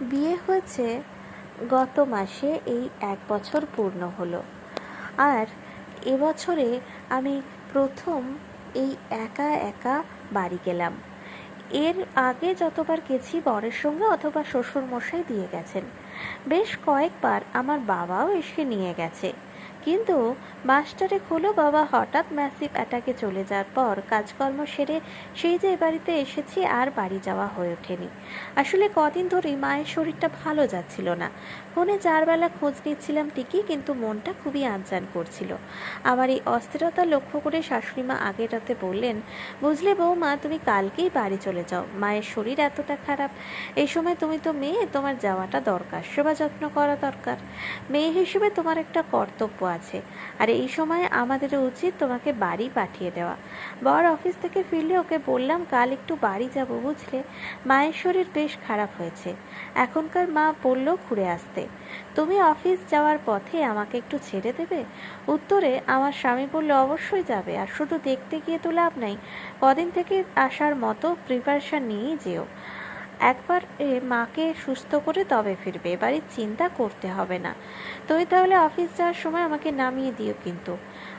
বিয়ে হয়েছে গত মাসে এই এক বছর পূর্ণ হলো। আর এবছরে আমি প্রথম এই একা একা বাড়ি গেলাম। এর আগে যতবার গেছি বরের সঙ্গে অথবা শ্বশুর মশাই দিয়ে গেছেন। বেশ কয়েকবার আমার বাবাও এসে নিয়ে গেছে। কিন্তু মাস্টারে হলো বাবা, হঠাৎ ম্যাসিভ অ্যাটাকে চলে যাওয়ার পর কাজকর্ম সেরে সেই যে বাড়িতে এসেছি আর বাড়ি যাওয়া হয়ে ওঠেনি। আসলে কদিন ধরেই মায়ের শরীরটা ভালো যাচ্ছিল না। ফোনে চারবেলা খোঁজ নিচ্ছিলাম ঠিকই, কিন্তু মনটা খুবই আনচান করছিল। আমার এই অস্থিরতা লক্ষ্য করে শাশুড়ি মা আগের রাতে বললেন, বুঝলে বৌমা, তুমি কালকেই বাড়ি চলে যাও। মায়ের শরীর এতটা খারাপ। এই সময় তুমি তো মেয়ে, তোমার যাওয়াটা দরকার, সেবা যত্ন করা দরকার। মেয়ে হিসেবে তোমার একটা কর্তব্য আছে। আর, এই সময় আমাদের উচিত তোমাকে বাড়ি পাঠিয়ে দেওয়া। বর অফিস থেকে ফিরলে ওকে বললাম, কাল একটু বাড়ি যাব, বুঝলে? মায়ের শরীর বেশ খারাপ হয়েছে। এখনকার মা বলল ঘুরে আসতে। তুমি অফিস যাওয়ার পথে আমাকে একটু ছেড়ে দেবে? উত্তরে, আমার স্বামী বলল অবশ্যই যাবে, আর শুধু দেখতে গিয়ে তো লাভ নাই। কদিন থেকে আসার মতো প্রিপারেশন নিয়েই যেও। একবার মাকে সুস্থ করে তবে ফিরবে, এবারে চিন্তা করতে হবে না। তুমি তাহলে অফিস যাওয়ার সময় আমাকে নামিয়ে দিও কিন্তু।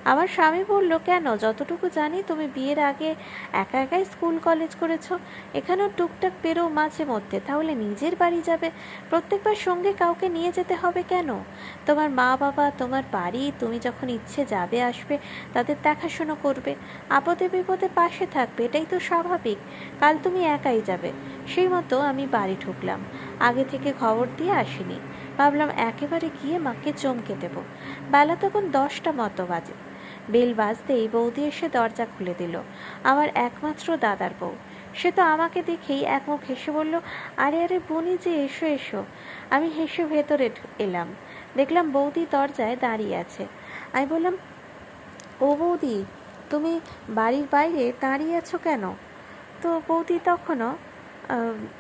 আমার স্বামী বলল, কেন? যতটুকু জানি তুমি বিয়ের আগে একা একাই স্কুল, কলেজ করেছ। এখানেও টুকটাক পেরো মাঝে মধ্যে। তাহলে নিজের বাড়ি যাবে। প্রত্যেকবার সঙ্গে কাউকে নিয়ে যেতে হবে কেন? তোমার মা বাবা, তোমার বাড়ি, তুমি যখন ইচ্ছে যাবে আসবে, তাদের দেখাশুনো করবে। আপদে বিপদে পাশে থাকবে, এটাই তো স্বাভাবিক। কাল তুমি একাই যাবে। সেই মতো আমি বাড়ি ঢুকলাম। আগে থেকে খবর দিয়ে আসিনি। ভাবলাম একেবারে গিয়ে মাকে চমকে দেব। বেলা তখন দশটা মতো বাজে। বেল বাজতেই বৌদি এসে দরজা খুলে দিল। আমার একমাত্র দাদার বউ। সে তো আমাকে দেখেই একমুখ হেসে বলল, আরে আরে, বনি যে, এসো এসো। আমি হেসে ভেতরে এলাম। দেখলাম বৌদি দরজায় দাঁড়িয়ে আছে। আমি বললাম, ও বৌদি, তুমি বাড়ির বাইরে দাঁড়িয়ে আছো কেন? তো বৌদি তখনও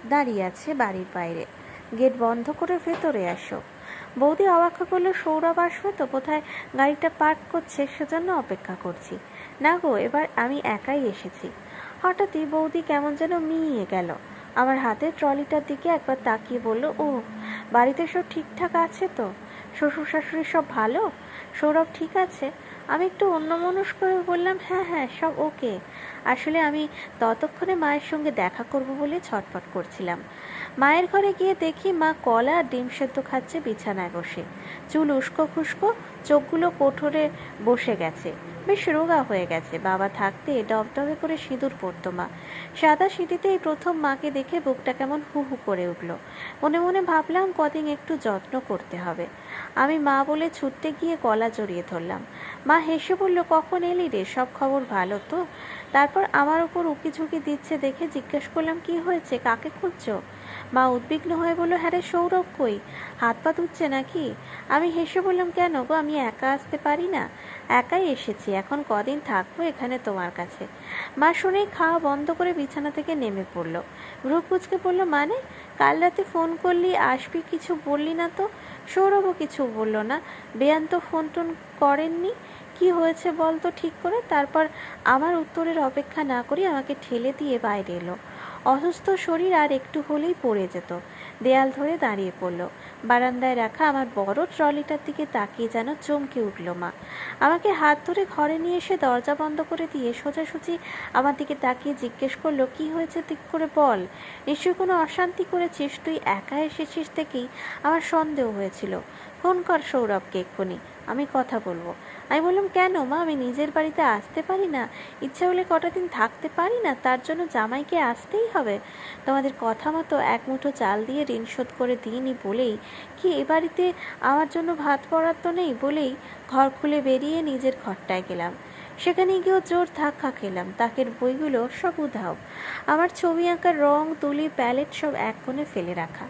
দাঁড়িয়ে আছে বাড়ির বাইরে। গেট বন্ধ করে ভেতরে আসো। বৌদি অবাক্ষা করল সৌরভ আসবে তো? কোথায় গাড়িটা পার্ক করছে, সেজন্য অপেক্ষা করছি। না গো, এবার আমি একাই এসেছি। হঠাৎই বৌদি কেমন যেন মিইয়ে গেল। আমার হাতে ট্রলিটার দিকে একবার তাকিয়ে বলল, ও, বাড়িতে সব ঠিকঠাক আছে তো? শ্বশুর শাশুড়ি সব ভালো? সৌরভ ঠিক আছে? আমি একটু অন্যমনস্ক হয়ে বললাম হ্যাঁ হ্যাঁ সব ওকে আসলে আমি ততক্ষণে মায়ের সঙ্গে দেখা করব বলে ছটফট করছিলাম। মায়ের ঘরে গিয়ে দেখি মা কলা আর ডিম সেদ্ধ খাচ্ছে বিছানায় বসে। চুল উস্কো খুস্কো, চোখগুলো কোঠরে বসে গেছে। বেশ রোগা হয়ে গেছে। বাবা থাকতে ডবডবে করে সিঁদুর পরতো মা। সাদা সিঁথিতেই প্রথম মাকে দেখে বুকটা কেমন হু হু করে উঠল। মনে মনে ভাবলাম কদিন একটু যত্ন করতে হবে। আমি মা বলে ছুটতে গিয়ে গলা জড়িয়ে ধরলাম। মা হেসে বলল, কখন এলি রে? সব খবর ভালো তো? তারপর আমার ওপর উকি ঝুঁকি দিচ্ছে দেখে জিজ্ঞেস করলাম, কি হয়েছে? কাকে খুঁজছো? মা উদ্বিগ্ন হয়ে বলল হ্যাঁ রে সৌরভ, কই? হাত পা ধুচ্ছে নাকি? আমি হেসে বললাম, কেন গো, আমি একা আসতে পারি না? একাই এসেছি, এখন কদিন থাকব এখানে তোমার কাছে? মা শুনেই খাওয়া বন্ধ করে বিছানা থেকে নেমে পড়ল। ভ্রু কুচকে বলল মানে? কাল রাতে ফোন করলি, আসবি কিছু বললি না তো? সৌরভও কিছু বলল না। বেয়ান তো ফোন টোন করেননি। কি হয়েছে বল তো ঠিক করে? তারপর আমার উত্তরের অপেক্ষা না করে আমাকে ঠেলে দিয়ে বাইরে এলো। অসুস্থ শরীর আর একটু হলেই পড়ে যেত। দেয়াল ধরে দাঁড়িয়ে পড়ল। বারান্দায় রাখা আমার বড় ট্রলিটার দিকে তাকিয়ে যেন চমকে উঠল মা। আমাকে হাত ধরে ঘরে নিয়ে এসে দরজা বন্ধ করে দিয়ে সোজাসুজি আমার দিকে তাকিয়ে জিজ্ঞেস করল, কি হয়েছে ঠিক করে বল? নিশ্চয়ই কোনো অশান্তি করেছিস? তুই একা এসেছিস থেকেই আমার সন্দেহ হয়েছিল। ফোন কর সৌরভকে এক্ষুনি, আমি কথা বলব। আমি বললাম, কেন মা? আমি নিজের বাড়িতে আসতে পারি না। ইচ্ছা হলে কটা দিন থাকতে পারি না, তার জন্য জামাইকে আসতেই হবে। তোমাদের কথা মতো এক মুঠো চাল দিয়ে ঋণ শোধ করে দিইনি বলেই, কি এ বাড়িতে আমার জন্য ভাত বরাদ্দ নেই বলেই ঘর খুলে বেরিয়ে নিজের ঘরটায় গেলাম। সেখানে গিয়েও জোর ধাক্কা খেলাম। তাকের বইগুলো সব উধাও। আমার ছবি আঁকার রং, তুলি, প্যালেট সব এক কোণে ফেলে রাখা।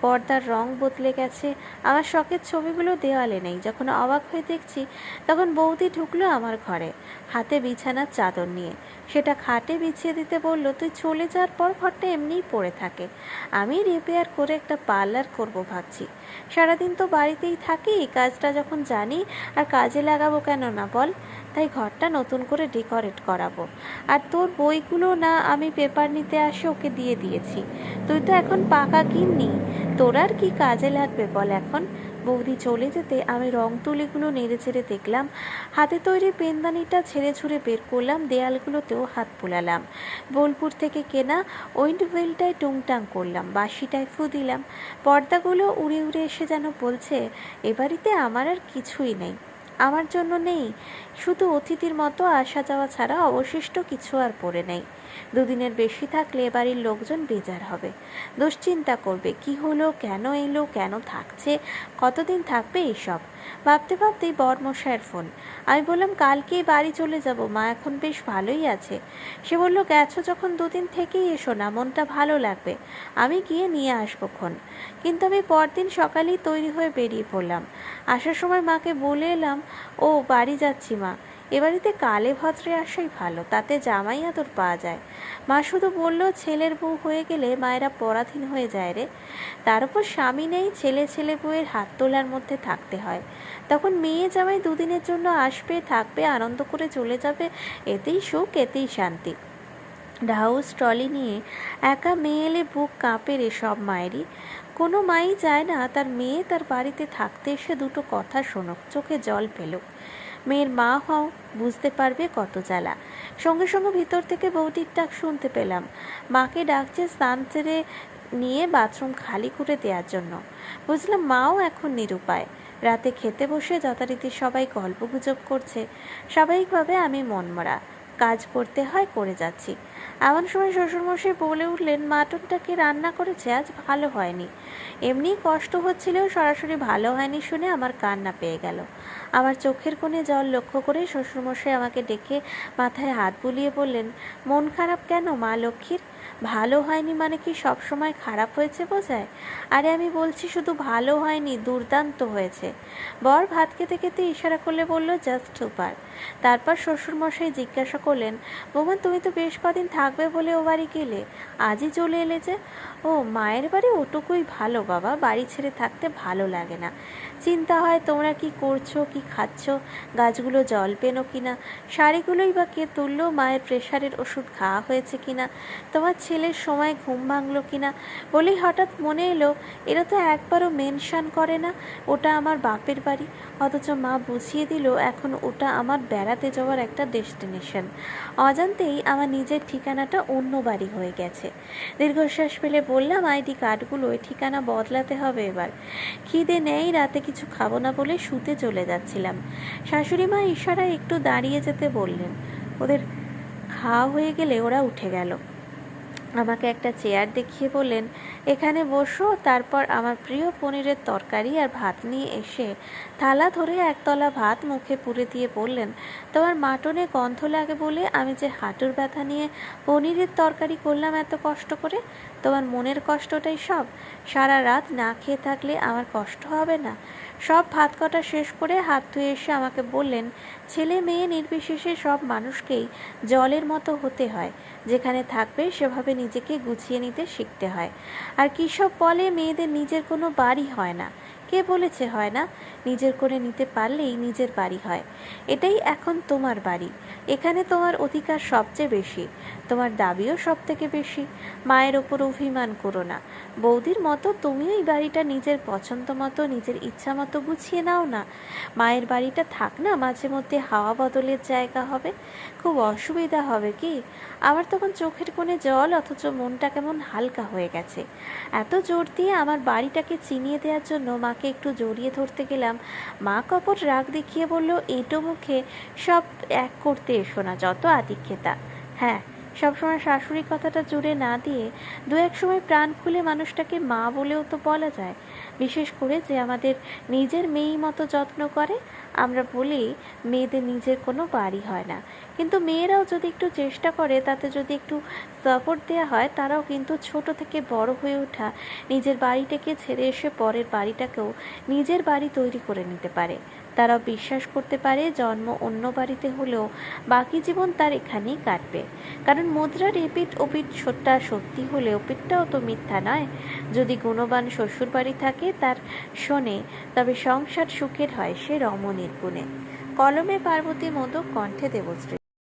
পর্দার রং বদলে গেছে। আমার শখের ছবিগুলো দেওয়ালে নেই। যখন অবাক হয়ে দেখছি, তখন বৌদি ঢুকলো আমার ঘরে। হাতে বিছানার চাদর নিয়ে। সেটা খাটে বিছিয়ে দিতে বলল, তুই চলে যাওয়ার পর ঘরটা এমনিই পড়ে থাকে। আমি রিপেয়ার করে একটা পার্লার করব ভাবছি। সারাদিন তো বাড়িতেই থাকি কাজটা যখন জানি, আর কাজে লাগাবো কেন না বল? তাই ঘরটা নতুন করে ডেকোরেট করাবো। আর তোর বইগুলো না আমি পেপার নিতে আসে ওকে দিয়ে দিয়েছি। তুই তো এখন পাকা কিননি তোর আর কি কাজে লাগবে বল এখন? বৌদি চলে যেতে আমি রং তুলিগুলো নেড়ে চেড়ে দেখলাম। হাতে তৈরি পেনদানিটা ছেড়ে ছুঁড়ে বের করলাম, দেয়ালগুলোতেও হাত পোলালাম বোলপুর থেকে কেনা উইন্ড হুইলটায় টুংটাং করলাম, বাঁশিটায় ফু দিলাম। পর্দাগুলো উড়ে উড়ে এসে যেন বলছে, এ বাড়িতে আমার আর কিছুই নেই। আমার জন্য নেই। শুধু অতিথির মতো আসা যাওয়া ছাড়া অবশিষ্ট কিছু আর পড়ে নেই। দুদিনের বেশি থাকলে বাড়ির লোকজন বেজার হবে। দুশ্চিন্তা করবে, কি হলো, কেন এলো, কেন থাকছে, কতদিন থাকবে এইসব ভাবতে ভাবতেই বরমশায়ের ফোন। আমি বললাম, কালকেই বাড়ি চলে যাব, মা এখন বেশ ভালোই আছে। সে বলল, গেছো যখন দুদিন থেকেই এসো না, মনটা ভালো লাগবে। আমি গিয়ে নিয়ে আসব ক্ষণ। কিন্তু আমি পরদিন সকালেই তৈরি হয়ে বেরিয়ে পড়লাম। আসার সময় মাকে বলে এলাম, ও বাড়ি যাচ্ছি মা। এ বাড়িতে কালে ভদ্রে আসাই ভালো, তাতে জামাই আদর পাওয়া যায়। মা শুধু বলল, ছেলের বউ হয়ে গেলে মায়েরা পরাধীন হয়ে যায় রে। তার উপর স্বামী নেই, ছেলে ছেলে বউয়ের হাত তোলার মধ্যে থাকতে হয়। তখন মেয়ে জামাই দুদিনের জন্য আসবে, থাকবে, আনন্দ করে চলে যাবে, এতেই সুখ, এতেই শান্তি। ডাউস ট্রলি নিয়ে একা মেয়ে এলে বুক কাঁপে রে সব মায়েরই। কোনো মাই চায় না, তার মেয়ে তার বাড়িতে থাকতে এসে দুটো কথা শোনুক, চোখে জল ফেলুক। মেয়ের মা হও, বুঝতে পারবে কত জ্বালা। সঙ্গে সঙ্গে ভিতর থেকে বৌদির ডাক শুনতে পেলাম। মাকে ডাকছে স্নান ছেড়ে নিয়ে বাথরুম খালি করে দেওয়ার জন্য। বুঝলাম মাও এখন নিরুপায়। রাতে খেতে বসে যথারীতি সবাই গল্প গুজব করছে। স্বাভাবিকভাবে আমি মনমরা। কাজ করতে হয়, করে যাচ্ছি। এমন সময় শ্বশুরমশাই বলে উঠলেন, মাটনটাকে রান্না করেছে, আজ ভালো হয়নি। এমনি কষ্ট হচ্ছিলেও সরাসরি ভালো হয়নি শুনে আমার কান্না পেয়ে গেল। আমার চোখের কোণে জল লক্ষ্য করে শ্বশুরমশাই আমাকে ডেকে মাথায় হাত বুলিয়ে বললেন, মন খারাপ কেন, মা লক্ষ্মীর? ভালো হয়নি মানে কি সব সময় খারাপ হয়েছে বোঝায়? আরে আমি বলছি শুধু ভালো হয়নি, দুর্দান্ত হয়েছে। বর ভাত খেতে খেতে ইশারা করলে বলল, জাস্ট সুপার। তারপর শ্বশুরমশাই জিজ্ঞাসা করলেন, বৌমা, তুমি তো বেশ কদিন থাকবে বলে ও বাড়ি গেলে? আজই চলে এলে যে? ও, মায়ের বাড়ি ওটুকুই ভালো বাবা, বাড়ি ছেড়ে থাকতে ভালো লাগে না। চিন্তা হয় তোমরা কি করছ, কি খাচ্ছ, গাছগুলো জল পেনো কিনা, শাড়িগুলোই বা কে তুললো, মায়ের প্রেশারের ওষুধ খাওয়া হয়েছে কিনা, তোমার ছেলের সময় ঘুম ভাঙলো কিনা, বলেই হঠাৎ মনে এলো, এরা তো একবারও মেনশান করে না, ওটা আমার বাপের বাড়ি, অথচ মা বুঝিয়ে দিল, এখন ওটা আমার বেড়াতে যাওয়ার একটা ডেস্টিনেশন। অজান্তেই আমার নিজের ঠিকানাটা অন্য বাড়ি হয়ে গেছে। দীর্ঘশ্বাস ফেলে বললাম, আইডি ওই ঠিকানা বদলাতে হবে এবার। খিদে নেই, রাতে কিছু খাব না বলে শুতে চলে যাচ্ছিলাম। শাশুড়ি মা ইশারায় একটু দাঁড়িয়ে যেতে বললেন। ওদের খাওয়া হয়ে গেলে ওরা উঠে গেল। আমাকে একটা চেয়ার দেখিয়ে বললেন, এখানে বসো। তারপর আমার প্রিয় পনিরের তরকারি আর ভাত নিয়ে এসে থালা ধরে একতলা ভাত মুখে পুরে দিয়ে বললেন, তোমার মাটনে গন্ধ লাগে বলে আমি যে হাঁটুর ব্যথা নিয়ে পনিরের তরকারি করলাম এত কষ্ট করে, তোমার মনের কষ্টটাই সব। সারা রাত না খেয়ে থাকলে আমার কষ্ট হবে না। সব ভাত কটা শেষ করে হাত ধুয়ে এসে আমাকে বললেন, ছেলে মেয়ে নির্বিশেষে সব মানুষকেই জলের মতো হতে হয়। যেখানে থাকবে সেভাবে নিজেকে গুছিয়ে নিতে শিখতে হয়। আর কিসব সব বলে মেয়েদের নিজের কোনো বাড়ি হয় না। কে বলেছে হয় না? নিজের করে নিতে পারলেই নিজের বাড়ি হয়। এটাই এখন তোমার বাড়ি। এখানে তোমার অধিকার সবচেয়ে বেশি, তোমার দাবিও সব থেকে বেশি। মায়ের ওপর অভিমান করো না। বৌদির মতো তুমিও এই বাড়িটা নিজের পছন্দ মতো, নিজের ইচ্ছা মতো গুছিয়ে নাও না। মায়ের বাড়িটা থাক না, মাঝে মধ্যে হাওয়া বদলের জায়গা হবে। খুব অসুবিধা হবে কি? আমার তখন চোখের কোণে জল, অথচ মনটা কেমন হালকা হয়ে গেছে। এত জোর দিয়ে আমার বাড়িটাকে চিনিয়ে দেওয়ার জন্য মাকে একটু জড়িয়ে ধরতে গেলাম। মা কপট রাগ দেখিয়ে বলল, এঁটো মুখে সব এক করতে এসো না, যত আদিক্ষেতা হ্যাঁ সবসময় শাশুড়ি কথাটা জুড়ে না দিয়ে দু এক সময় প্রাণ খুলে মানুষটাকে মা বলেও তো বলা যায়। বিশেষ করে যে আমাদের নিজের মেয়েই মতো যত্ন করে, আমরা বলি মেয়েদের নিজের কোনো বাড়ি হয় না। কিন্তু মেয়েরাও যদি একটু চেষ্টা করে, তাতে যদি একটু সাপোর্ট দেওয়া হয়, তারাও কিন্তু ছোট থেকে বড় হয়ে ওঠা, নিজের বাড়িটাকে ছেড়ে এসে পরের বাড়িটাকেও নিজের বাড়ি তৈরি করে নিতে পারে। তারাও বিশ্বাস করতে পারে জন্ম অন্য বাড়িতে হলেও বাকি জীবন তার এখানেই কাটবে। কারণ মুদ্রার এপিট ওপিট সত্যা সত্যি হলে ওপিটটাও তো মিথ্যা নয়। যদি গুণবান শ্বশুর বাড়ি থাকে তার শোনে, তবে সংসার সুখের হয় সে রমণীর গুণে। কলমে পার্বতী মতো কণ্ঠে দেবশ্রী।